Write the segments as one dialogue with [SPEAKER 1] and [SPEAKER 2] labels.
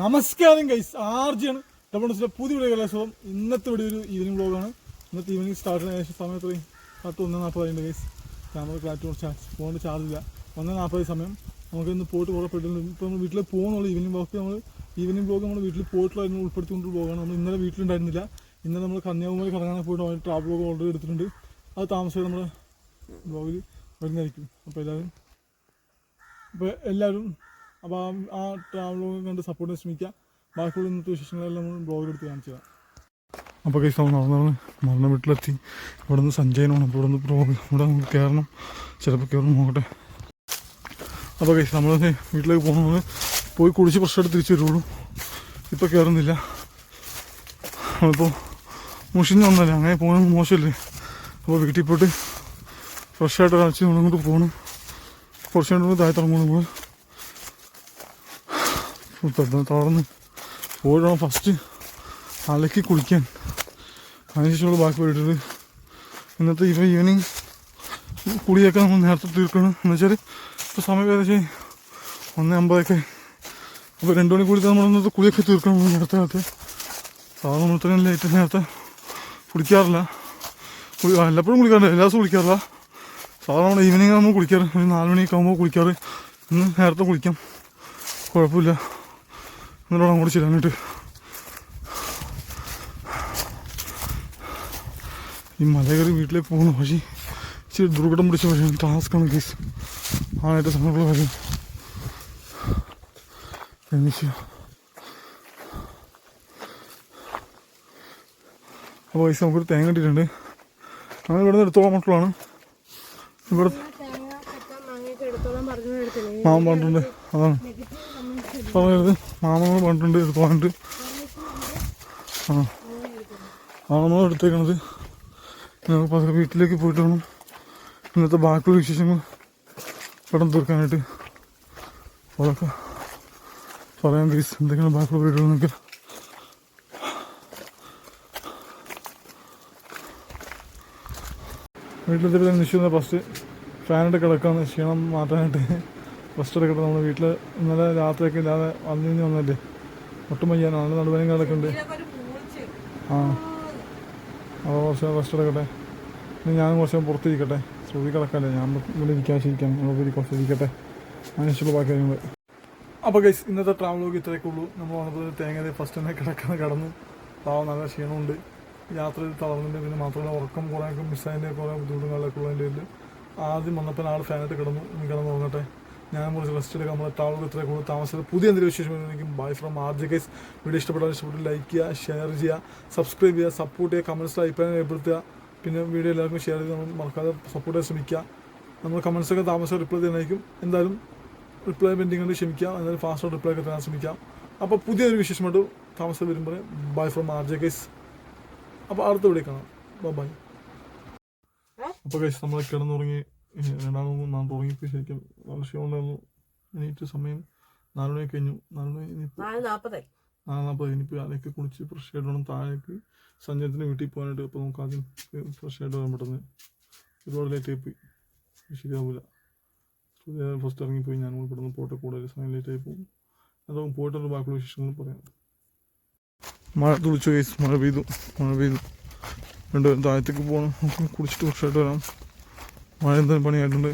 [SPEAKER 1] നമസ്കാരം ഗൈസ് ആർജിയാണ്. ഡബിൾസിലെ പുതിയ വീഡിയോ കലാശവും ഇന്നത്തെ വിടെ ഒരു ഈവനിങ് വ്ളോഗാണ് ഇന്നത്തെ ഈവനിങ് സ്റ്റാർട്ട് ഏകദേശം സമയം എത്രയും പത്ത് ഒന്ന് നാൽപ്പതായിട്ടുണ്ട് ഗൈസ് ക്യാമറ ക്ലാറ്റ് ചാർജ് ഫോണിന്റെ ചാർജ് ഇല്ല. ഒന്ന് നാൽപ്പത് സമയം. നമുക്ക് ഇന്ന് പോയിട്ട് കുറേ ഇപ്പോൾ നമ്മൾ വീട്ടിൽ പോകുന്നുള്ള ഈവനിങ് ബ്ലോക്ക് നമ്മൾ ഈവനിങ് വ്ളോഗ് നമ്മൾ വീട്ടിൽ പോയിട്ടുള്ള ഉൾപ്പെടുത്തിക്കൊണ്ട് പോകണം നമ്മൾ ഇന്നലെ വീട്ടിലുണ്ടായിരുന്നില്ല. ഇന്നലെ നമ്മൾ കന്യാകുമാരി കറങ്ങാൻ പോയിട്ട് ട്രാവൽ ബ്ലോഗ് ഓൾറെഡി എടുത്തിട്ടുണ്ട്. അത് താമസിച്ച് നമ്മുടെ ബ്ലോഗിൽ വരുന്നതായിരിക്കും. അപ്പോൾ എല്ലാവരും അപ്പോൾ എല്ലാവരും അപ്പോൾ ആ- ട്രാവൽ ട്രാവൽ കണ്ട് സപ്പോർട്ട് ശ്രമിക്കുക ബാക്കിയുള്ള ഇന്നത്തെ വിശേഷങ്ങളെല്ലാം നമ്മൾ ബ്ലോഗിലെടുത്ത് കാണിച്ചു തരാം. അപ്പോൾ കൈസ് നമ്മൾ നടന്നാണ്. മരണ വീട്ടിലെത്തി. ഇവിടെ നിന്ന് സഞ്ചയനമാണ് അപ്പോൾ ഇവിടെ നിന്ന് ബ്ലോഗ് ഇവിടെ നമുക്ക് കയറണം ചിലപ്പോൾ കയറണം നോക്കട്ടെ. അപ്പോൾ കൈസ് നമ്മൾ വീട്ടിലേക്ക് പോകുന്നത് പോയി കുടിച്ച് ഫ്രഷ് ആയിട്ട് തിരിച്ചു വരുള്ളൂ. ഇപ്പോൾ കയറുന്നില്ല നമ്മളിപ്പോൾ മുഷിഞ്ഞ് വന്നല്ലേ? അങ്ങനെ പോകുന്നത് മോശമല്ലേ അപ്പോൾ വീട്ടിൽ പോയിട്ട് ഫ്രഷായിട്ട് കളിച്ച് നമ്മളിങ്ങോട്ട് പോകണം കുറച്ച് നേരം താഴെ തുടങ്ങുന്നു നമ്മൾ പെട്ടെന്ന് പോയിടണം ഫസ്റ്റ് അലക്കി കുളിക്കാൻ. അതിനുശേഷമുള്ള ബാക്കി പോയിട്ടത് ഇന്നത്തെ ഇപ്പോൾ ഈവനിങ് കുളിയൊക്കെ നമ്മൾ നേരത്തെ തീർക്കണം. എന്ന് വെച്ചാൽ ഇപ്പോൾ സമയം ഏകദേശം ഒന്ന് അമ്പതൊക്കെ. അപ്പോൾ രണ്ട് മണി കൂടി നമ്മൾ ഇന്നത്തെ കുളിയൊക്കെ തീർക്കണം നേരത്തെ. കാലത്ത് സാധാരണ നമ്മൾ ഇത്രയും ലേറ്റ് നേരത്തെ കുളിക്കാറില്ല. കുളി എല്ലപ്പോഴും കുളിക്കാറില്ല. എല്ലാ ദിവസവും കുളിക്കാറില്ല. സാധാരണ നമ്മൾ ഈവനിങ് നമ്മൾ കുളിക്കാറ്. ഒരു നാല് മണിയൊക്കെ ആകുമ്പോൾ കുളിക്കാറ്. ഇന്ന് നേരത്തെ കുളിക്കാം. കുഴപ്പമില്ല. എന്നിട്ട് അങ്ങോട്ട് ചെല്ലാനായിട്ട് ഈ മല കയറി വീട്ടിലേക്ക് പോകുന്നു പക്ഷേ ഇച്ചിരി ദുർഘടം പിടിച്ച പക്ഷേ ടാസ്ക്കാണ് കേസ് ആയിട്ട് സമയമുള്ള കാര്യം. അപ്പോൾ പൈസ നമുക്കൊരു തേങ്ങ കിട്ടിയിട്ടുണ്ട്. അങ്ങനെ ഇവിടെ നിന്ന് എടുത്തോളം മറ്റുള്ളതാണ് ഇവിടെ മാം പറഞ്ഞിട്ടുണ്ട്. അതാണ്. പറഞ്ഞത് മാമനോട് പറഞ്ഞിട്ടുണ്ട് ഇത് ആ ആ. മാമനോട് എടുത്തേക്കണത്. ഞങ്ങൾ പതുക്കെ വീട്ടിലേക്ക് പോയിട്ട് വേണം ഇന്നത്തെ ബാക്കിയുള്ള വിശേഷങ്ങൾ പെട്ടെന്ന് തീർക്കാനായിട്ട് അതൊക്കെ പറയാൻ പ്ലീസ് എന്തൊക്കെയാണ് ബാക്കിയുള്ള വീടുകളെന്നൊക്കെ വീട്ടിലെത്തിയിട്ട് നിശ്ചിത ഫസ്റ്റ് ഫാനിട്ട് കിടക്കാന്ന് ക്ഷീണം മാറ്റാനായിട്ട് ഫസ്റ്റ് കിടക്കുന്നത് നമ്മൾ വീട്ടിൽ ഇന്നലെ രാത്രിയൊക്കെ ഇല്ലാതെ വന്നു കഴിഞ്ഞ് വന്നല്ലേ? ഒട്ടും നല്ല നടുവനും നടുവേനും ഉണ്ട്. ആ. അപ്പോൾ കുറച്ച് റെസ്റ്റ് എടുക്കട്ടെ ഇനി ഞാനും കുറച്ച് പുറത്തിരിക്കട്ടെ. ശ്രുതി കിടക്കല്ലേ ഞാൻ ഇവിടെ ഇരിക്കാശിരിക്കാം ഇവിടെ കുറച്ച് ഇരിക്കട്ടെ. അതിനുള്ള ബാക്കി കാര്യങ്ങൾ അപ്പോൾ ഗൈസ് ഇന്നത്തെ ട്രാവൽ ലോഗ് ഇത്രയൊക്കെ ഉള്ളൂ. നമ്മൾ വന്നപ്പോൾ തേങ്ങ ഫസ്റ്റ് തന്നെ കിടക്കാൻ കടന്നു. പാവം നല്ല ക്ഷീണമുണ്ട്. യാത്രയിൽ തളർന്നിട്ട് പിന്നെ മാത്രമല്ല ഉറക്കം കുറേ മിസ്സായതിന്റെ കുറേ ബുദ്ധിമുട്ടുകളൊക്കെ ഉള്ളതിന്റെ ആദ്യം വന്നപ്പോൾ ആൾ ഫാനായിട്ട് കിടന്നു. കിടന്ന് നോക്കട്ടെ ഞാൻ കുറച്ച് റെസ്റ്റ് എടുക്കാം നമ്മുടെ താളൂർ ഇത്രയും കൂടുതൽ താമസിച്ചത്. പുതിയ എന്തെങ്കിലും വിശേഷം ബൈ ഫ്രം ആർ ജെ കേസ് വീഡിയോ ഇഷ്ടപ്പെട്ടാൽ ഇഷ്ടപ്പെട്ട് ലൈക്ക് ചെയ്യുക ഷെയർ ചെയ്യുക സബ്സ്ക്രൈബ് ചെയ്യുക സപ്പോർട്ട് ചെയ്യുക കമൻസ് അഭിപ്രായം രേഖപ്പെടുത്തുക. പിന്നെ വീഡിയോ എല്ലാവർക്കും ഷെയർ ചെയ്ത് നമ്മൾ മറക്കാതെ സപ്പോർട്ട് ചെയ്യാൻ ശ്രമിക്കുക. നമ്മൾ കമൻസൊക്കെ താമസം റിപ്ലൈ ചെയ്യാനായിരിക്കും എന്തായാലും റിപ്ലൈ പെൻഡിങ് ഉണ്ട് ക്ഷമിക്കാം എന്തായാലും ഫാസ്റ്റ് റിപ്ലൈ ഒക്കെ തരാൻ ശ്രമിക്കാം അപ്പോൾ പുതിയൊരു വിശേഷമായിട്ട് താമസം വരുമ്പോൾ ബൈ ഫ്രം ആർ ജെ കേസ് അപ്പോൾ അടുത്ത വീഡിയോ കാണാം. ബൈ അപ്പോൾ കേസ് നമ്മൾ കിടന്നുറങ്ങി രണ്ടാമത് നാം തുടങ്ങിയപ്പോൾ ശരിക്കും വർഷമുണ്ടായിരുന്നു എണീറ്റ് സമയം നാല് മണി കഴിഞ്ഞു നാല് മണി ഇനിയിപ്പോൾ
[SPEAKER 2] നാല്
[SPEAKER 1] നാൽപ്പത് ഇനിയിപ്പോൾ അതിലേക്ക് കുളിച്ച് ഫ്രഷ് ആയിട്ട് വേണം താഴേക്ക് സഞ്ജയത്തിന് വീട്ടിൽ പോകാനായിട്ട്. ഇപ്പോൾ നമുക്ക് ആദ്യം ഫ്രഷ് ആയിട്ട് വരാൻ പെട്ടെന്ന്. ഒരുപാട് ലേറ്റ് ആയി പോയി. ശരിയാവില്ല ഫസ്റ്റ് ഇറങ്ങിപ്പോയി. ഞാൻ പെട്ടെന്ന് പോട്ടെ കൂടുതൽ സമയം ലേറ്റ് ആയി പോകും. അതാവും പോയിട്ടുള്ള ബാക്കിയുള്ള വിശേഷങ്ങൾ പറയാം. മഴ തുളിച്ചു കേസ് മഴ പെയ്തു. മഴ പെയ്തു. രണ്ടുപേരും താഴത്തേക്ക് പോകണം. കുളിച്ചിട്ട് ഫ്രഷ് ആയിട്ട് വരാം. മഴ എന്തും പണിയായിട്ടുണ്ട്.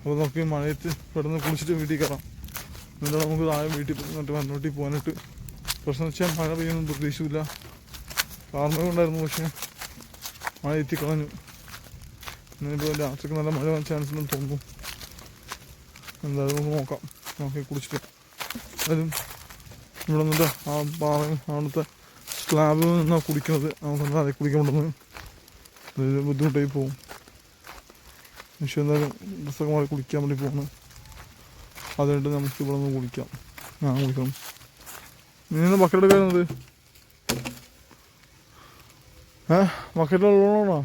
[SPEAKER 1] അപ്പോൾ നമുക്ക് ഈ മഴയത്ത് പെട്ടെന്ന് കുളിച്ചിട്ട് വീട്ടിൽ കയറാം. എന്നിട്ട് നമുക്ക് താഴെ വീട്ടിൽ പോയിട്ട് മണ്ണോട്ടി പോകാനായിട്ട്. പ്രശ്നം വെച്ചാൽ മഴ പെയ്യുന്നു പ്രതീക്ഷിച്ചില്ല കാരണം ഉണ്ടായിരുന്നു പക്ഷേ മഴ എത്തിക്കളഞ്ഞു. ഇന്നിപ്പോൾ രാത്രിക്ക് നല്ല മഴ വന്ന ചാൻസ് ഉണ്ടെന്ന് തോന്നുന്നു. എന്തായാലും നമുക്ക് നോക്കാം. നോക്കി കുളിച്ചിട്ട് എന്തായാലും ഇവിടെ നിന്നിട്ട് ആ പാറ അവിടുത്തെ സ്ലാബിൽ നിന്നാണ് കുടിക്കുന്നത്. നമുക്ക് എന്താ കുടിക്കാൻ അതൊരു ബുദ്ധിമുട്ടായി പോകും. പക്ഷേ എന്തായാലും ഡ്രസ്സൊക്കെ കുളിക്കാൻ വേണ്ടി പോകുന്നു അതുകൊണ്ട് നമുക്ക് ഇവിടെ നിന്ന് കുളിക്കാം. ഞാൻ കുളിക്കണം. നീ ഒന്ന് ബക്കറ്റ് എടുക്കാറുന്നത് ഏ ബക്കറ്റ് ഉള്ളതാണോ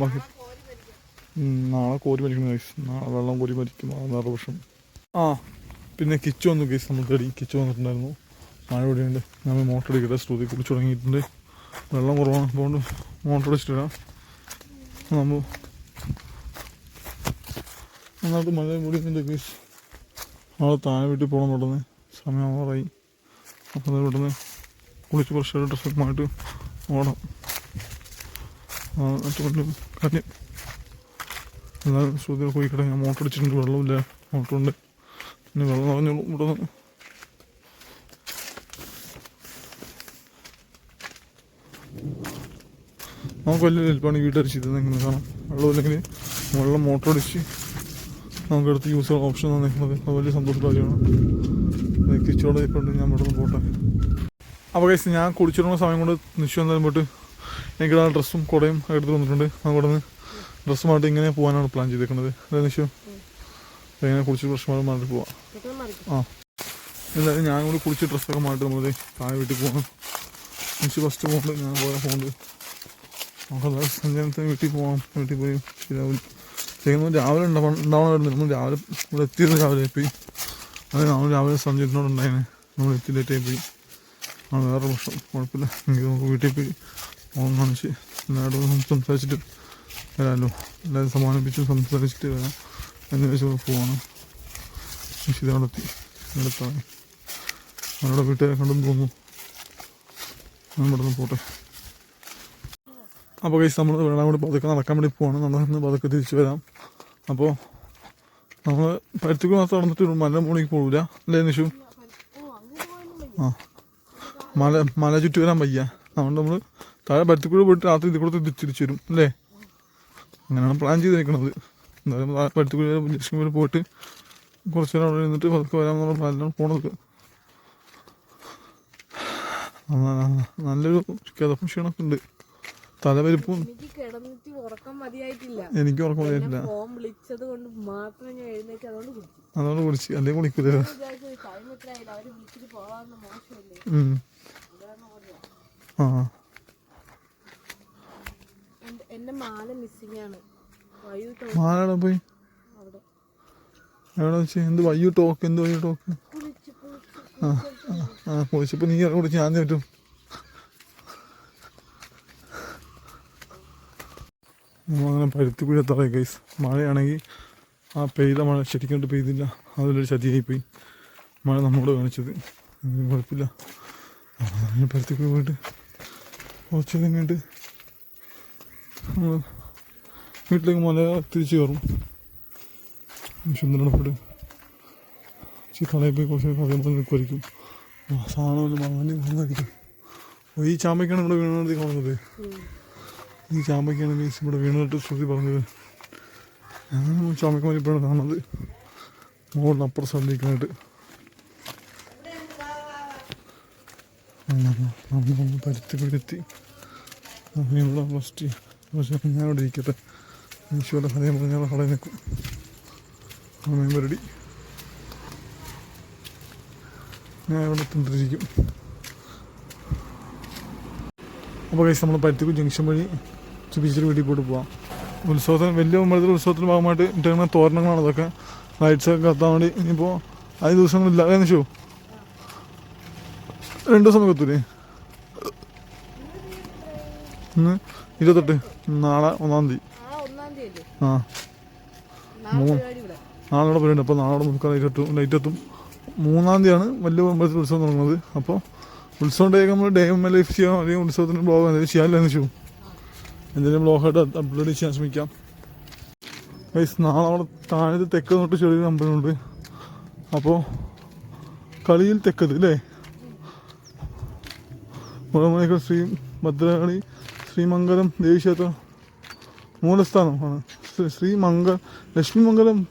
[SPEAKER 1] ബക്കറ്റ് നാളെ കോരി മരിക്കണം ഗൈസ് നാളെ വെള്ളം കോരി മരിക്കും. വേറെ പ്രശ്നം. ആ പിന്നെ കിച്ചു വന്നു ഗൈസ് നമ്മൾ തേടി കിച്ചു വന്നിട്ടുണ്ടായിരുന്നു. മഴ ഇവിടെയുണ്ട് ഞാൻ മോട്ടർ അടിക്കട്ടെ. സ്തുതി കുളിച്ചു തുടങ്ങിയിട്ടുണ്ട്. വെള്ളം കുറവാണ്. അതുകൊണ്ട് മോട്ടർ അടിച്ചിട്ടിടാം നമ്മൾ നന്നായിട്ട് മഴ കൂടിയുണ്ട് കേസ് നാളെ താഴെ വീട്ടിൽ പോകണം പെട്ടെന്ന് സമയം ഓവറായി അപ്പോൾ അത് പെട്ടെന്ന് കുളിച്ച് കുറച്ച് ഡ്രസ്സൊക്കെ മാറ്റി ഓടാം ഏറ്റവും കാര്യം എന്നാലും ശ്രുതി പോയി ഞാൻ മോട്ടർ അടിച്ചിട്ടുണ്ട്. വെള്ളമില്ല. മോട്ടറുണ്ട് പിന്നെ വെള്ളം നിറഞ്ഞോളൂ ഇവിടെ നമുക്ക് വലിയ ഹെൽപ്പാണ് വീട്ടടിച്ച് ഇത് എങ്ങനെ കാണാം. വെള്ളമില്ലെങ്കിൽ വെള്ളം മോട്ടർ അടിച്ച് നമുക്ക് അടുത്ത് യൂസ് ഓപ്ഷൻ തന്നിരിക്കുന്നത് അത് വലിയ സന്തോഷ കാര്യമാണ് ഇച്ചിരി ഇപ്പം ഞാൻ ഇവിടെ നിന്ന് പോട്ടെ. അപ്പോൾ കഴിച്ച് ഞാൻ കുടിച്ചിരുന്ന സമയം കൊണ്ട് നിശ്ചയം എന്തായാലും പോയിട്ട് എനിക്ക് ആ ഡ്രസ്സും കുടയും എടുത്ത് വന്നിട്ടുണ്ട് അവിടെ നിന്ന് ഡ്രസ്സുമായിട്ട് ഇങ്ങനെ പോകാനാണ് പ്ലാൻ ചെയ്തേക്കുന്നത്. അതെ നിശ്ചയം ഇങ്ങനെ കുളിച്ച് ഡ്രസ്സുമായിട്ട് മാറി പോവാം.
[SPEAKER 2] പെട്ടെന്ന്
[SPEAKER 1] ആ. എന്തായാലും ഞാൻ കൂടി കുളിച്ച് ഡ്രസ്സൊക്കെ മാറ്റി നമ്മൾ താഴെ വീട്ടിൽ പോകണം നിശ്ചയം ഫസ്റ്റ് പോകുന്നുണ്ട് ഞാൻ പോയാൽ പോകുന്നുണ്ട് നമുക്ക് സഞ്ചാരത്തിന് വീട്ടിൽ പോകാം വീട്ടിൽ പോയി ശരിയാവില്ല ചെയ്യുന്നത് രാവിലെ ഉണ്ടാവണം ഉണ്ടാവണമായിരുന്നു നമ്മൾ രാവിലെ ഇവിടെ എത്തിയത് രാവിലെ പോയി അത് നമ്മൾ രാവിലെ സഞ്ചരിനോട് ഉണ്ടായിരുന്നു നമ്മൾ എത്തി ലേറ്റായി പോയി ആ വേറെ പ്രശ്നം. കുഴപ്പമില്ല. എങ്കിൽ നമുക്ക് വീട്ടിൽ പോയി ഓണം കാണിച്ച് എല്ലാവരോടും സംസാരിച്ചിട്ട് വരാമല്ലോ എല്ലാവരും സമാനിപ്പിച്ച് സംസാരിച്ചിട്ട് വരാം. എന്ന് വെച്ച് പോവാണ്. എത്തി. അടുത്താണ് അവരുടെ വീട്ടുകാരെ കണ്ടെന്ന് തോന്നുന്നു. ഞാൻ ഇവിടെ നിന്ന് പോട്ടെ. അപ്പോൾ കഴിച്ച് നമ്മൾ വേണം കൂടി പതുക്കെ നടക്കാൻ വേണ്ടി പോവാണ്. നമ്മൾ പതുക്കെ തിരിച്ചു വരാം. അപ്പോൾ നമ്മൾ പരുത്തിക്ക് മാത്രം നടന്നിട്ട് മല മുകളിലേക്ക് പോകില്ല അല്ലേ നിഷു? ആ. മല മല ചുറ്റി വരാൻ വയ്യ. അതുകൊണ്ട് നമ്മൾ താഴെ പരുത്തിക്കൂടെ പോയിട്ട് രാത്രി ഇത് കൂടെ തിരിച്ചു വരും. അല്ലേ? അങ്ങനെയാണ് പ്ലാൻ ചെയ്തിരിക്കുന്നത്. എന്തായാലും പരുത്തിക്കൂടെ ലക്ഷ്മി പോയിട്ട് കുറച്ച് നേരം അവിടെ ഇരുന്നിട്ട് പതുക്കെ വരാമെന്നുള്ള പ്ലാനിലാണ് പോണത്. നല്ലൊരു ക്ഷീണമൊക്കെ ഉണ്ട്. തലവരിപ്പും
[SPEAKER 2] എനിക്ക് കിടന്നിട്ട് ഉറക്കം മതിയായിട്ടില്ല.
[SPEAKER 1] എനിക്ക് ഉറക്കം വരില്ല
[SPEAKER 2] ഫോൺ വിളിച്ചത് കൊണ്ട് മാത്രം ഞാൻ എഴുന്നേറ്റ് അതുകൊണ്ട് കുടിച്ചു
[SPEAKER 1] അതുകൊണ്ട് കുടിച്ചു അല്ലെങ്കിൽ ആ.
[SPEAKER 2] എന്റെ എന്റെ മാല മിസ്സിംഗ് ആണ്.
[SPEAKER 1] പോയി? എവിടെ വെച്ച്? എന്ത് വയ്യ ടോക്ക്? എന്ത് വയ്യ ടോക്ക്? ആ ആ കുളിച്ചപ്പോൾ നീ കുടിച്ച് ഞാൻ പറ്റും അങ്ങനെ പരുത്തി കുഴത്തറ ഗൈസ് മഴയാണെങ്കിൽ ആ പെയ്ത മഴ ശരിക്കും പെയ്തില്ല. അതിലൊരു ചതിയായിപ്പോയി. മഴ നമ്മോട് കാണിച്ചത്. എന്തെങ്കിലും കുഴപ്പമില്ല. അങ്ങനെ പരുത്തി പരുത്തിക്കുഴി പോയിട്ട് കുറച്ച് കഴിഞ്ഞിട്ട് വീട്ടിലേക്ക് മല തിരിച്ചു കയറും. സുന്ദരനപ്പെട്ട് ഇച്ചിരി കടയിൽ പോയി കുറച്ച് കഥയും പോയി നിൽക്കുമായിരിക്കും ആ സാധനം മങ്ങാണ്ടി മങ്ങായിരിക്കും ഓ ഈ ചാമ്പയ്ക്കാണ് ഇവിടെ വീണത് കാണുന്നത്? ഈ ചാമ്പയ്ക്കാണ് മീൻസ് ഇവിടെ വീണിട്ട് ശ്രുതി പറഞ്ഞത്. ചാമ്പയ്ക്ക് ഇപ്പോഴാണ് കാണുന്നത്. മുകളിൽ അപ്പുറം ശ്രദ്ധിക്കാനായിട്ട്. പരുത്തി പരുത്തി. ഇവിടെ ഫസ്റ്റ് പക്ഷേ ഞാൻ ഇവിടെ ഇരിക്കട്ടെ. ഈശോയുടെ ഹലയം പറഞ്ഞാൽ കടയിൽ നിൽക്കും. അമ്മയും പരടി ഞാൻ ഇവിടെ തിണ്ടിരിക്കും അപ്പോൾ കഴിച്ച് നമ്മൾ പരുത്തിക്കും ജംഗ്ഷൻ വഴി ചുപിച്ചിരി വീട്ടിൽ പോയിട്ട് പോവാം. ഉത്സവത്തിന് വലിയ അമ്പലത്തിൽ ഉത്സവത്തിന് ഭാഗമായിട്ട് ഇട്ടിരുന്ന തോരണങ്ങളാണ് അതൊക്കെ ലൈറ്റ്സ് ഒക്കെ കത്താൻ വേണ്ടി ഇനിയിപ്പോൾ അഞ്ച് ദിവസങ്ങളില്ല. എന്ന് ഷോ രണ്ട് ദിവസം കത്തൂലേ ഇന്ന് ഇരുപത്തെട്ട്. നാളെ ഒന്നാം തീയതി.
[SPEAKER 2] ആ
[SPEAKER 1] മൂന്ന്
[SPEAKER 2] നാളെ ഇവിടെ.
[SPEAKER 1] പരിപാടി. അപ്പോൾ നാളെ നമുക്ക് ലൈറ്റ് എത്തും. ലൈറ്റ് എത്തും. മൂന്നാം തീയതിയാണ് വലിയ അമ്പലത്തിൽ ഉത്സവം തുടങ്ങുന്നത്. അപ്പോൾ ഉത്സവം ഡേ നമ്മൾ ഡേ എം ലൈഫ് ചെയ്യാം അല്ലെങ്കിൽ ഉത്സവത്തിന് ബ്ലോഗ് ചെയ്യാമല്ലോ എന്ന് വെച്ചു എന്തെങ്കിലും ബ്ലോഗായിട്ട് അപ്ലോഡ് ചെയ്യാൻ ശ്രമിക്കാം. വൈസ് നാളെ അവിടെ താഴത്ത് തെക്ക് തൊട്ട് ചെറിയൊരു അമ്പലമുണ്ട് അപ്പോൾ കളിയിൽ തെക്കത് അല്ലേ മുളമേക്കൽ ശ്രീ ഭദ്രകാളി ശ്രീമംഗലം ദേവീക്ഷേത്രം മൂലസ്ഥാനമാണ് ശ്രീ- ശ്രീമംഗ ലക്ഷ്മിമംഗലം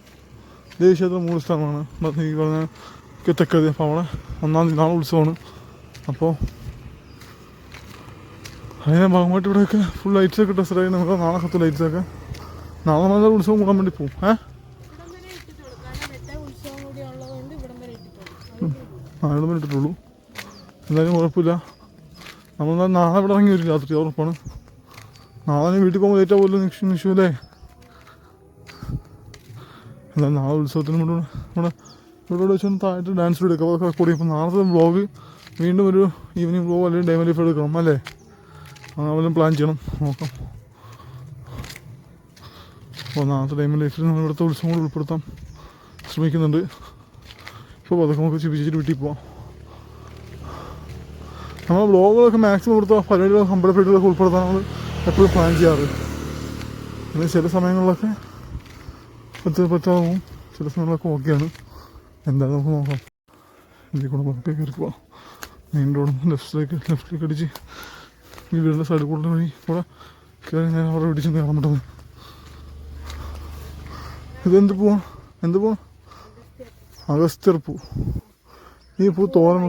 [SPEAKER 1] ദേവീക്ഷേത്രം മൂലസ്ഥാനമാണ്. ഈ പറഞ്ഞ തെക്കത് അപ്പോൾ അവിടെ ഒന്നാം തീയതി നാളെ ഉത്സവമാണ്. അപ്പോൾ അതിന്റെ ഭാഗമായിട്ട് ഇവിടെയൊക്കെ ഫുൾ ലൈറ്റ്സൊക്കെ ടെസ്റ്ററായി നമുക്ക് നാളെ കത്ത് ലൈറ്റ്സൊക്കെ നാളെ നല്ല ഉത്സവം കൂടാൻ വേണ്ടി പോകും ഏ?
[SPEAKER 2] നാളെ ഇട്ടിട്ടുള്ളൂ.
[SPEAKER 1] എന്തായാലും കുഴപ്പമില്ല. നമ്മൾ നാളെ ഇവിടെ ഇറങ്ങി വരും രാത്രി ഉറപ്പാണ്. നാളെ ഞാൻ വീട്ടിൽ പോകുമ്പോൾ ലേറ്റാ പോലും നിക്ഷ നിഷു അല്ലേ? എന്തായാലും നാളെ ഉത്സവത്തിന് ഇവിടെ ഇവിടെ ഇവിടെ വെച്ചാൽ താഴത്ത് ഡാൻസ് എടുക്കാം. അതൊക്കെ കൂടി അപ്പോൾ നാളത്തെ വ്ളോഗ് വീണ്ടും ഒരു ഈവനിങ് വ്ളോഗ് അല്ലെങ്കിൽ ഡേ ലൈഫ് എടുക്കണം അല്ലേ? വല്ലതും പ്ലാൻ ചെയ്യണം. നോക്കാം. അപ്പോൾ നാളത്തെ ടൈമിൽ ലൈഫിൽ നമ്മൾ ഇവിടുത്തെ ഉത്സവം കൂടെ ഉൾപ്പെടുത്താൻ ശ്രമിക്കുന്നുണ്ട്. ഇപ്പോൾ അതൊക്കെ നമുക്ക് ചിപ്പിച്ചിട്ട് വീട്ടിൽ പോവാം. നമ്മൾ ബ്ലോഗുകളൊക്കെ മാക്സിമം കൊടുത്ത പരിപാടികളൊക്കെ കമ്പലപ്പെട്ടുകളൊക്കെ ഉൾപ്പെടുത്താൻ നമ്മൾ എപ്പോഴും പ്ലാൻ ചെയ്യാറ്. പിന്നെ ചില സമയങ്ങളിലൊക്കെ പത്ത് പറ്റാവും ചില സമയങ്ങളിലൊക്കെ ഓക്കെയാണ് എന്തായാലും നമുക്ക് നോക്കാം. ഇതിൽ കൂടെ നമുക്ക് കയറി പോവാം. മെയിൻ റോഡ് ലെഫ്റ്റിലേക്ക് ലെഫ്റ്റിലേക്ക് അടിച്ച് ഈ വീടിന്റെ സൈഡിൽ കൂടെ വഴി കൂടെ കയറി ഞാൻ അവിടെ പിടിച്ച് കയറാൻ പറ്റുന്നത് ഇതെന്ത് പോവാ? എന്ത് പോവാ? അഗസ്ത്യർ പൂ. ഈ പൂ തോരൻ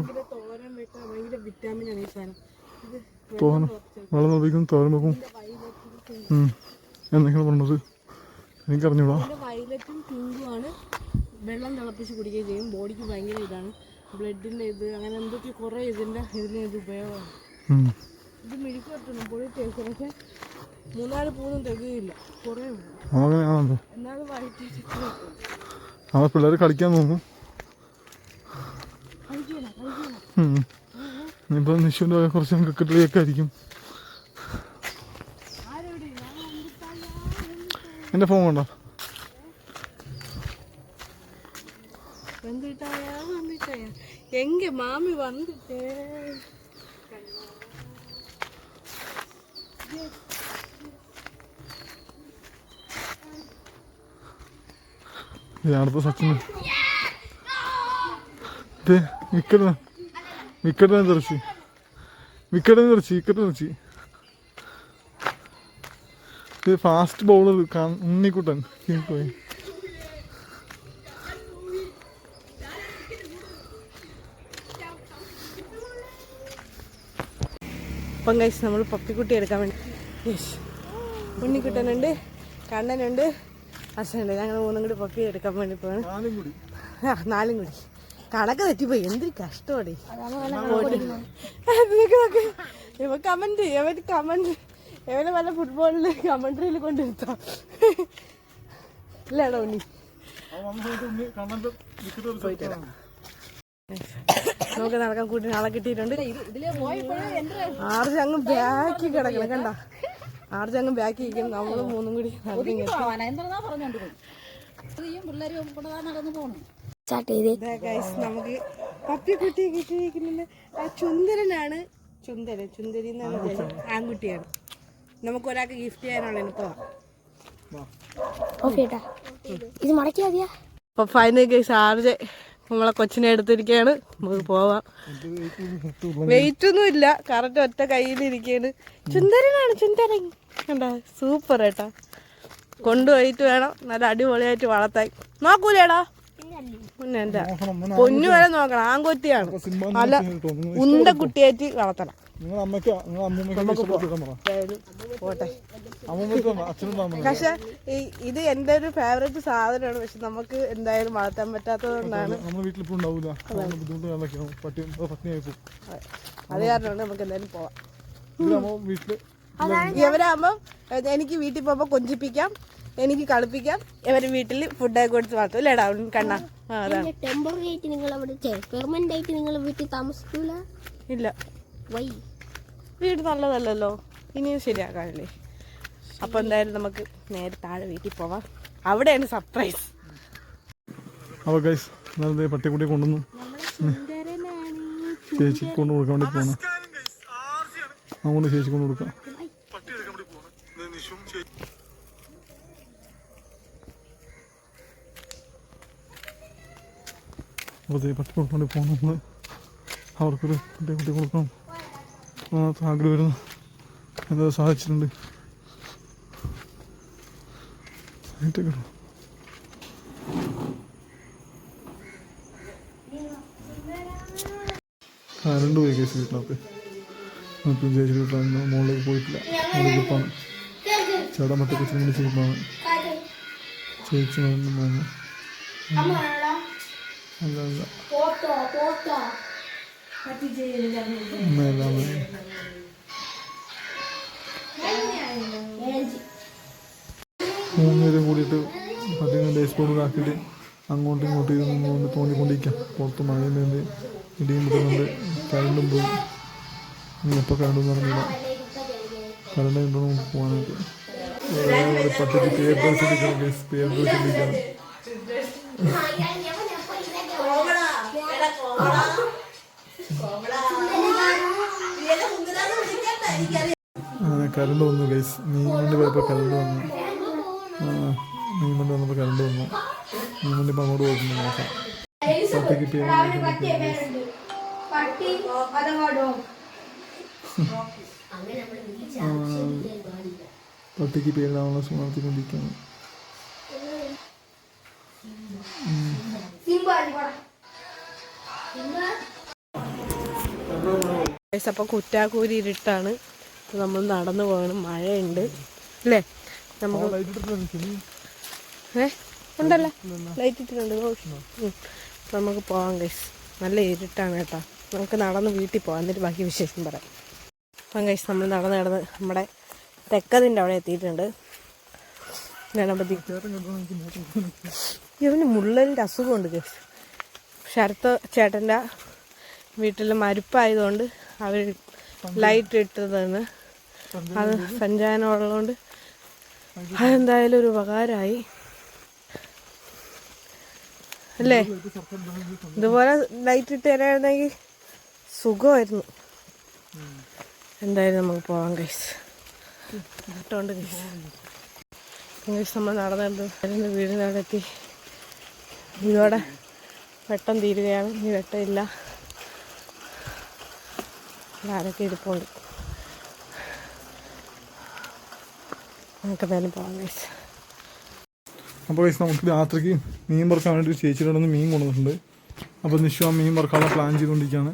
[SPEAKER 2] തോരൻ.
[SPEAKER 1] വെള്ളം നോക്കും തോരൻ വെക്കും. എന്തെങ്കിലും എന്തൊക്കെയാണ് പറഞ്ഞത് എനിക്കറിഞ്ഞൂടാ
[SPEAKER 2] വയലറ്റും വെള്ളം തിളപ്പിച്ച് കുടിക്കുകയും ചെയ്യും. ബോഡിക്ക് ഭയങ്കര ഇതാണ്. ബ്ലഡിന്റെ ഇത് അങ്ങനെ എന്തൊക്കെ കുറേ ഇതിന്റെ ഇതിന് ഇത് ഉപയോഗമാണ്. ഇത് മെഴുക്ക് പറ്റുന്നു പൊടി ടേസ്റ്റ് പക്ഷെ മൂന്നാല് പൂന്നും തികയില്ല കുറേ ഉണ്ട്
[SPEAKER 1] അങ്ങനെയാണല്ലോ
[SPEAKER 2] എന്നാലും വയറ്റി
[SPEAKER 1] ആ പിള്ളേർ കളിക്കാൻ തോന്നും
[SPEAKER 2] കഴിക്കണം കഴിക്കണം
[SPEAKER 1] ഉം. ഇനിയിപ്പോൾ നിഷുവിൻ്റെ കുറച്ച് ക്രിക്കറ്റ് കളിയൊക്കെ ആയിരിക്കും
[SPEAKER 2] ആരെവിടെ ഞാൻ വന്നിട്ടായാ
[SPEAKER 1] എൻ്റെ ഫോൺ വേണ്ട
[SPEAKER 2] வந்துட்டாயா வந்துட்டாயா எங்க மாமி வந்துட்டே
[SPEAKER 1] ഇത് സച്ചിന്. വിക്കറ്റ് വിക്കറ്റിനെ തെറിച്ച് വിക്കറ്റിനെ തെറിച്ച് വിക്കറ്റ് തെറിച്ച് ഇത് ഫാസ്റ്റ് ബൗളർ ഉണ്ണിക്കുട്ടൻ. പോയി.
[SPEAKER 2] അപ്പം കഴിച്ച് നമ്മൾ പപ്പിക്കുട്ടി എടുക്കാൻ വേണ്ടി ഉണ്ണിക്കുട്ടനുണ്ട് കണ്ണനുണ്ട്. അച്ഛനുണ്ട് ഞങ്ങൾ മൂന്നും കൂടി പൊക്കി എടുക്കാൻ വേണ്ടി പോകണം
[SPEAKER 1] നാലും കൂടി.
[SPEAKER 2] ആ നാലും കൂടി. കണക്ക് തെറ്റിപ്പോയി. എന്തൊരു കഷ്ടമാണ് ഇവ കമന്റ് ഇവൻ കമന്റ് ഇവനെ വല്ല ഫുട്ബോളിൽ കമന്ററിയിൽ കൊണ്ടിരുത്താം ഇല്ലാടോ ഉണ്ണി? പോയിട്ട് വരാം. നമുക്ക് നടക്കാൻ കൂട്ടി നാളെ കിട്ടിയിട്ടുണ്ട്. ആർജ് അങ്ങ് ബാക്കി കിടക്കണം. കണ്ട? ആർജ് അങ്ങ് ബാക്കി ഇരിക്കും. നമ്മളും മൂന്നും കൂടി നമുക്ക് പപ്പിക്കുട്ടിയെ കിട്ടിയിരിക്കുന്നത് ആ ചുന്ദരനാണ്. ചുന്ദരൻ ചുന്ദരി എന്നാണ്. ആൺകുട്ടിയാണ്. നമുക്ക് ഒരാൾക്ക് ഗിഫ്റ്റ് ചെയ്യാനുള്ള ഇപ്പൊ
[SPEAKER 3] ഓക്കെ ഇത് മടക്കിയാ
[SPEAKER 2] അപ്പൊ ഫൈനൽ ഗൈസ് ആർജ് നമ്മളെ കൊച്ചിനെ എടുത്തിരിക്കുകയാണ് നമുക്ക് പോവാം. വെയിറ്റ് ഒന്നും ഇല്ല കറക്റ്റ് ഒറ്റ കയ്യിലിരിക്കുകയാണ് ചുന്തരനാണ് ചുന്തരൻ. കണ്ടോ? സൂപ്പർ ഏട്ടാ. കൊണ്ടുപോയിട്ട് വേണം. നല്ല അടിപൊളിയായിട്ട് വളർത്താൻ. നോക്കൂലേടാ? പിന്നെ പൊന്നു വരെ നോക്കണം. ആൺകുട്ടിയാണ്. നല്ല ഉണ്ട കുട്ടിയായിട്ട് വളർത്തണം.
[SPEAKER 1] നിങ്ങൾ അമ്മയ്ക്ക് നിങ്ങൾ അമ്മൂമ്മയ്ക്ക്
[SPEAKER 2] പോട്ടെ. പക്ഷെ ഈ ഇത് എന്റെ ഒരു ഫേവറേറ്റ് സാധനമാണ്. പക്ഷെ നമുക്ക് എന്തായാലും വളർത്താൻ പറ്റാത്തതുകൊണ്ടാണ്. കൊണ്ടാണ്
[SPEAKER 1] നമ്മുടെ ഉണ്ടാവില്ല. പട്ടി പട്ടിണിയായി പോകും.
[SPEAKER 2] അത്. കാരണമാണ് നമുക്ക് എന്തായാലും പോവാം.
[SPEAKER 1] ഇവരാകുമ്പോൾ
[SPEAKER 2] ഇവരാകുമ്പം എനിക്ക് വീട്ടിൽ പോകുമ്പോൾ കൊഞ്ചിപ്പിക്കാം. എനിക്ക് കളിപ്പിക്കാം. ഇവർ വീട്ടിൽ ഫുഡൊക്കെ കൊടുത്ത് വളർത്തും. അല്ലേടാ കണ്ണ?
[SPEAKER 3] ടെമ്പററി ആയിട്ട് നിങ്ങൾ അവിടെ പെർമനന്റ് ആയിട്ട് നിങ്ങൾ വീട്ടിൽ താമസിക്കൂല?
[SPEAKER 2] ഇല്ല.
[SPEAKER 3] വൈ.
[SPEAKER 2] വീട് നല്ലതല്ലല്ലോ. ഇനിയും ശരിയാക്കാനല്ലേ അപ്പൊ എന്തായാലും നമുക്ക് നേരെ താഴെ വീട്ടിൽ പോവാം. അവിടെയാണ് സർപ്രൈസ്
[SPEAKER 1] അപ്പോൾ ഗൈസ് ഇന്നലെ പട്ടിക്കുട്ടിയെ കൊണ്ടുവന്നു ചേച്ചി കൊണ്ട് കൊടുക്കാൻ വേണ്ടി പോകണം അതുകൊണ്ട് ചേച്ചി കൊണ്ട് കൊടുക്കാം. അപ്പോൾ ദേ പട്ടി കൊടുക്കാൻ വേണ്ടി പോകണം നമ്മൾ അവർക്കൊരു പട്ടിക്കുട്ടി കൊടുക്കണം. അതിനകത്ത് ആഗ്രഹം എന്താ സാധിച്ചിട്ടുണ്ട്? കറണ്ട് പോയി കേസ് വീട്ടിനകത്ത് നമുക്ക് ചേച്ചി വീട്ടിലാണ് പോയിട്ടില്ല. മുകളിലേക്ക് പോകാൻ ചേട്ടാ മറ്റേ കൊച്ചിനെ വിളിച്ച് പോകാൻ ചേച്ചി അല്ല അല്ല. മൂന്നുപേരും കൂടിയിട്ട് പട്ടിനെ ഡേസ്ബോർഡിൽ ആക്കിയിട്ട് അങ്ങോട്ടും ഇങ്ങോട്ടും ഇരുന്ന് കൊണ്ട് തോന്നിക്കൊണ്ടിരിക്കാം പുറത്ത് മഴയുണ്ട് ഇടിയും കൊണ്ട് കരണ്ടും പോയി. ഇനി എപ്പോൾ കരണ്ടും നടന്നില്ല കരണ്ട് കണ്ടോ നമുക്ക് പോകാനായിട്ട് പട്ടിക്ക് പേര് വെച്ചിരിക്കണം പേര് കറണ്ട് വന്നു ഗൈസ് നീ വണ്ടി പോയപ്പോൾ കരണ്ട് വന്നു. നീ വണ്ടി വന്നപ്പോൾ കരണ്ട് വന്നു. ഇപ്പം അങ്ങോട്ട് പോകുന്നു നോക്കാം. പട്ടിക്ക് പേര് പട്ടിക്ക് പേരിടാനുള്ള ശ്രമം നടത്തിക്കൊണ്ടിരിക്കുകയാണ്
[SPEAKER 2] ഗൈസ് അപ്പോൾ കുറ്റാക്കൂരി ഇരുട്ടാണ്. അപ്പോൾ നമ്മൾ നടന്നു പോകണം. മഴയുണ്ട്. അല്ലേ? നമുക്ക് ഏ? ഉണ്ടല്ലോ. ലൈറ്റ് ഇട്ടിട്ടുണ്ട്? നമുക്ക് പോവാം ഗൈസ് നല്ല ഇരുട്ടാണ് കേട്ടോ. നമുക്ക് നടന്ന് വീട്ടിൽ പോകാം എന്നിട്ട് ബാക്കി വിശേഷം പറയാം. അപ്പം ഗൈസ് നമ്മൾ നടന്ന് നടന്ന് നമ്മുടെ തെക്കതിന്റെ അവിടെ എത്തിയിട്ടുണ്ട്. ഇവന് മുള്ളലിന്റെ അസുഖമുണ്ട് ഗൈസ് ശരത്ത് ചേട്ടന്റെ വീട്ടിൽ മരുപ്പായതുകൊണ്ട് അവർ ലൈറ്റ് ഇട്ടതാണ് അത് സഞ്ചാരം ഉള്ളതുകൊണ്ട് അതെന്തായാലും ഒരു ഉപകാരമായി. അല്ലേ? ഇതുപോലെ ലൈറ്റ് ഇട്ട് തരായിരുന്നെങ്കിൽ സുഖമായിരുന്നു എന്തായാലും നമുക്ക് പോവാം കൈസ് ഇട്ടുകൊണ്ട് കൈസ് കൈസ് നമ്മൾ നടന്നിട്ട് വീടിനവിടെ എത്തി ഇതോടെ വെട്ടം തീരുകയാണ്. ഇനി വെട്ടമില്ല. ആരൊക്കെ ഇരിപ്പുണ്ട്. നമുക്ക് എന്തായാലും പോകാം കൈസ്
[SPEAKER 1] അപ്പോൾ ഗൈസ് നമുക്ക് രാത്രിക്ക് മീൻ വറുക്കാൻ വേണ്ടി ഒരു ചേച്ചിയുടെ നിന്ന് മീൻ കൊണ്ടുവന്നിട്ടുണ്ട്. അപ്പോൾ നിഷു ആ മീൻ വറുക്കാനുള്ള പ്ലാൻ ചെയ്തുകൊണ്ടിരിക്കുകയാണ്.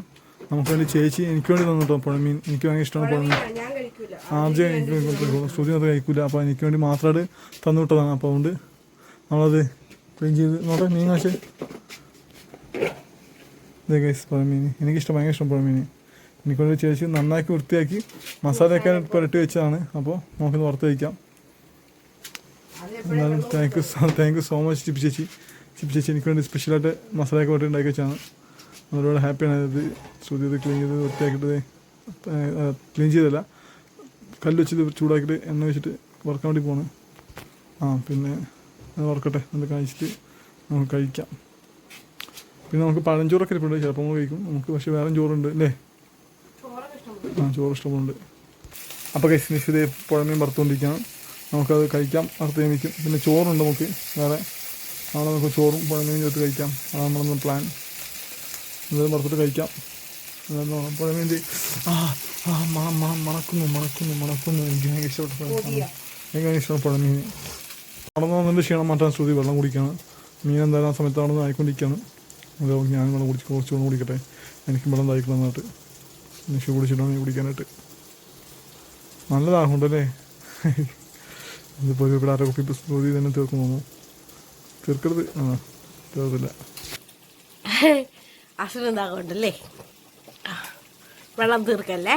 [SPEAKER 1] നമുക്ക് വേണ്ടി ചേച്ചി എനിക്ക് വേണ്ടി തന്നിട്ടോ പുഴമീൻ എനിക്ക് ഭയങ്കര ഇഷ്ടമാണ് പുഴമീൻ ആദ്യം എനിക്ക് ശ്രുതി അത് കഴിക്കില്ല അപ്പോൾ എനിക്ക് വേണ്ടി മാത്രമായിട്ട് തന്നു വിട്ടതാണ്. അപ്പോൾ അതുകൊണ്ട് നമ്മളത് ക്ലീൻ ചെയ്ത് നോട്ടെ. മീൻ കാശ് ഇതേ ഗൈസ് പുഴമീൻ എനിക്കിഷ്ടം ഭയങ്കര ഇഷ്ടം പുഴമീൻ എനിക്ക് വേണ്ടി ചേച്ചി നന്നാക്കി വൃത്തിയാക്കി മസാലയൊക്കെ പുരട്ടി വെച്ചതാണ്. അപ്പോൾ നമുക്കിത് വറുത്ത് കഴിക്കാം. എന്നാലും thank you thank you so much Chippi ചേച്ചി. ചിപ്പി ചേച്ചി എനിക്ക് വേണ്ടി സ്പെഷ്യലായിട്ട് മസാലയൊക്കെ വേണ്ടി ഉണ്ടാക്കി വെച്ചാണ് ഒരുപാട് ഹാപ്പിയാണ് ഇത് ശ്രുതി ഇത് ക്ലീൻ ചെയ്ത് വൃത്തിയാക്കിയിട്ട് ക്ലീൻ ചെയ്തല്ല കല്ല് വെച്ചിട്ട് ചൂടാക്കിയിട്ട് എണ്ണ വെച്ചിട്ട് വറക്കാൻ വേണ്ടി പോണ്. ആ പിന്നെ അത് വറക്കട്ടെ. അത് കഴിച്ചിട്ട് നമുക്ക് കഴിക്കാം. പിന്നെ നമുക്ക് പഴഞ്ചോറൊക്കെ ഇരിപ്പുണ്ട്. ചിലപ്പോൾ നമ്മൾ കഴിക്കും. നമുക്ക് പക്ഷേ വേറെ ചോറുണ്ട് അല്ലേ? ആ ചോറ് ഇഷ്ടമുണ്ട്. അപ്പോൾ കഴിച്ച് നിശ്ചിത പുഴമീൻ വറുത്തുകൊണ്ടിരിക്കുകയാണ്. നമുക്കത് കഴിക്കാം. വറുത്ത് നിൽക്കും പിന്നെ ചോറുണ്ട് നമുക്ക്. വേറെ നാളെ നമുക്ക് ചോറും പുഴമീനും ചേർത്ത് കഴിക്കാം. അതാണ് നമ്മളൊന്ന് പ്ലാൻ എന്തായാലും വറുത്തിട്ട് കഴിക്കാം. എന്തായാലും പുഴമീന്റെ ആ ആ മ മ മണക്കുന്നു മണക്കുന്നു മണക്കുന്നു. എനിക്ക് ഭയങ്കര ഇഷ്ടപ്പെട്ട എനിക്ക് ഭയങ്കര ഇഷ്ടമാണ് പുഴമീൻ. നടന്നു വന്നിട്ട് ക്ഷീണം മാറ്റാൻ ശ്രുതി വെള്ളം കുടിക്കുകയാണ്. മീൻ എന്തായാലും ആ സമയത്ത് അവിടെ നിന്ന് ആയിക്കൊണ്ടിരിക്കുകയാണ്. അതോ ഞാൻ വെള്ളം കുടിച്ച് കുറച്ച് വെള്ളം കുടിക്കട്ടെ. എനിക്ക് വെള്ളം തായിക്കണം എന്നിട്ട് നിഷ കുടിച്ചിട്ടാണ് കുടിക്കാനായിട്ട്. നല്ലതാകുണ്ടല്ലേ ഇതിപ്പോൾ ഒരു ഇവിടെ കുപ്പി ശ്രുതി തന്നെ തീർക്കും തോന്നുന്നു. തീർക്കരുത്. ആ തീർത്തില്ല
[SPEAKER 2] അസുഖണ്ടാകുണ്ടല്ലേ വെള്ളം തീർക്കല്ലേ?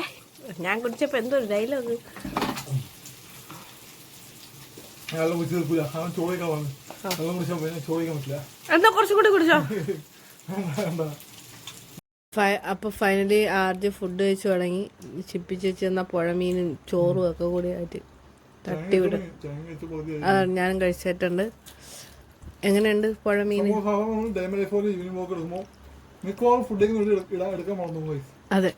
[SPEAKER 2] ഞാൻ കുടിച്ചപ്പോൾ എന്തോ ഒരു ഡയലോഗ്
[SPEAKER 1] തീർക്കില്ല
[SPEAKER 2] എന്നാ കുറച്ചും കൂടി കുടിച്ചോ.
[SPEAKER 1] എന്താ
[SPEAKER 2] അപ്പൊ ഫൈനലി ആദ്യം ഫുഡ് കഴിച്ചു തുടങ്ങി. ചിപ്പി വെച്ചിരുന്ന പുഴമീനും ചോറും ഒക്കെ കൂടി ആയിട്ട് തട്ടി വിടും. അതാണ് ഞാനും കഴിച്ചിട്ടുണ്ട്. എങ്ങനെയുണ്ട് പുഴമീൻ?
[SPEAKER 1] മിക്കവാറും ഫുഡിങ് എടുക്കാൻ മറന്നു
[SPEAKER 2] അതെ.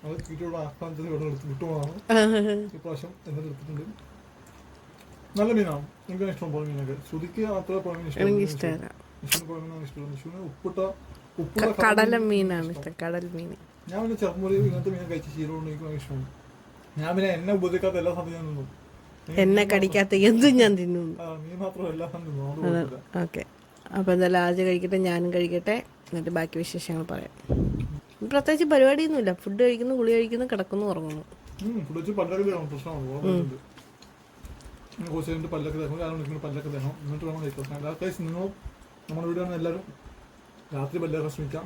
[SPEAKER 1] നല്ല മീനാണ്. എനിക്ക് ഇഷ്ടം പുഴ മീനൊക്കെ ശ്രുതിക്ക് അത്ര പുഴമീൻ ഇഷ്ടം
[SPEAKER 2] എനിക്ക് ഇഷ്ടമല്ല.
[SPEAKER 1] വിഷുവിന് പുഴ മീനാണ് ഇഷ്ടം. വിഷുവിന് ഉപ്പിട്ട
[SPEAKER 2] കടല മീനാണ് കടൽ മീൻ.
[SPEAKER 1] ഞാൻ പിന്നെ ചെറുമുറി ഇങ്ങനത്തെ മീൻ കഴിച്ച് ശീലമുണ്ട് എനിക്ക് ഇഷ്ടമാണ്. ഞാൻ പിന്നെ എന്നെ ഉപദ്രവിക്കാത്ത എല്ലാ സമയത്തും ഞാൻ തിന്നും.
[SPEAKER 2] എന്നെ കടിക്കാത്ത എന്തും ഞാൻ തിന്നുന്നു
[SPEAKER 1] മീൻ മാത്രം എല്ലാ സമയം നിന്നു അതുകൊണ്ട് കുഴപ്പമില്ല.
[SPEAKER 2] ഓക്കെ. അപ്പോൾ എന്തായാലും ആദ്യം കഴിക്കട്ടെ ഞാനും കഴിക്കട്ടെ. എന്നിട്ട് ബാക്കി വിശേഷങ്ങൾ പറയാം. പ്രത്യേകിച്ച് പരിപാടിയൊന്നുമില്ല. ഫുഡ് കഴിക്കുന്നു കുളി കഴിക്കുന്നു കിടക്കുന്നു ഉറങ്ങുന്നു.
[SPEAKER 1] പല്ലൊക്കെ പല്ലൊക്കെ എന്നിട്ട് നിങ്ങളും നമ്മുടെ വീട് എല്ലാവരും രാത്രി പല്ലേക്കാൻ ശ്രമിക്കാം.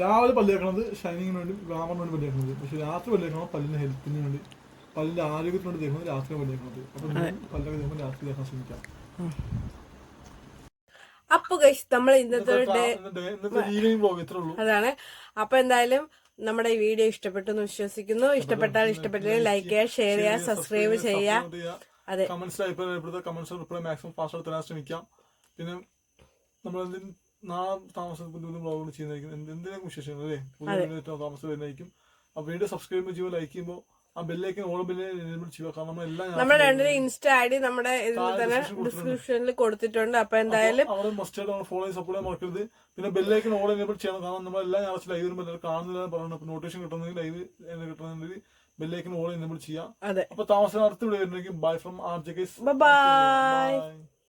[SPEAKER 1] രാവിലെ പല്ല് തേക്കണത് ഷൈനിങ്ങിന് വേണ്ടി ഗ്ലാമറിന് വേണ്ടി പല്ല് തേക്കണത് പക്ഷെ രാത്രി പല്ല് തേക്കണം പല്ലിന് ഹെൽത്തിന് വേണ്ടി പല്ലിന്റെ ആരോഗ്യത്തിന് വേണ്ടി തേക്കുന്നത് രാത്രി പല്ല് തേക്കണത് അപ്പൊ പല്ലൊക്കെ തേക്കുമ്പോൾ രാത്രി തേക്കാൻ ശ്രമിക്കാം.
[SPEAKER 2] അപ്പോൾ ഗൈസ് നമ്മൾ ഇന്നത്തെ അതാണ്. അപ്പൊ എന്തായാലും നമ്മുടെ ഈ വീഡിയോ ഇഷ്ടപ്പെട്ടു എന്ന് വിശ്വസിക്കുന്നു. ഇഷ്ടപ്പെട്ടാൽ ഇഷ്ടപ്പെട്ടില്ലെങ്കിൽ ലൈക്ക് ചെയ്യുക ഷെയർ ചെയ്യുക സബ്സ്ക്രൈബ് ചെയ്യുക അതെ.
[SPEAKER 1] Comments comments reply maximum fast തരാൻ ശ്രമിക്കാം. പിന്നെ നമ്മൾ നാളെ താമസം പുതിയ ബ്ലോഗുകൾ ചെയ്യുന്നതായിരിക്കും. എന്ത് എന്തിനൊക്കെ വിശേഷങ്ങൾ അല്ലേ? പുതിയ താമസം വരുന്നതായിരിക്കും. ആ വീഡിയോ സബ്സ്ക്രൈബ് ചെയ്യുമ്പോൾ ലൈക്ക് ചെയ്യുമ്പോൾ ആ ബെല്ലേക്ക് ഓൾ ബെല്ലെ എനേബിൾ ചെയ്യുക. കാരണം എല്ലാം
[SPEAKER 2] നമ്മുടെ രണ്ടിനും ഇൻസ്റ്റ ഐ ഡി നമ്മുടെ ഇതിൽ തന്നെ ഡിസ്ക്രിപ്ഷനിൽ കൊടുത്തിട്ടുണ്ട്. അപ്പൊ എന്തായാലും
[SPEAKER 1] അവിടെ മസ്റ്റായിട്ട് നമ്മൾ ഫോളോ ചെയ്ത് സപ്പോർട്ട് മറക്കരുത്. പിന്നെ ബെല്ലേക്ക് ഓൾ എനേബിൾ ചെയ്യണം. കാരണം നമ്മൾ എല്ലാ ഞായറാഴ്ച ലൈവ് വരുമ്പോൾ കാണുന്നില്ല പറയുന്നത് അപ്പൊ നോട്ടിഫിക്കേഷൻ കിട്ടുന്നെങ്കിൽ ലൈവ് കിട്ടണമെങ്കിൽ ബെല്ലേക്ക് ഓൾ എനേബിൾ ചെയ്യാം അപ്പൊ താമസം അടുത്ത് ഇവിടെ വരുന്നെങ്കിൽ bye from R J.
[SPEAKER 2] Bye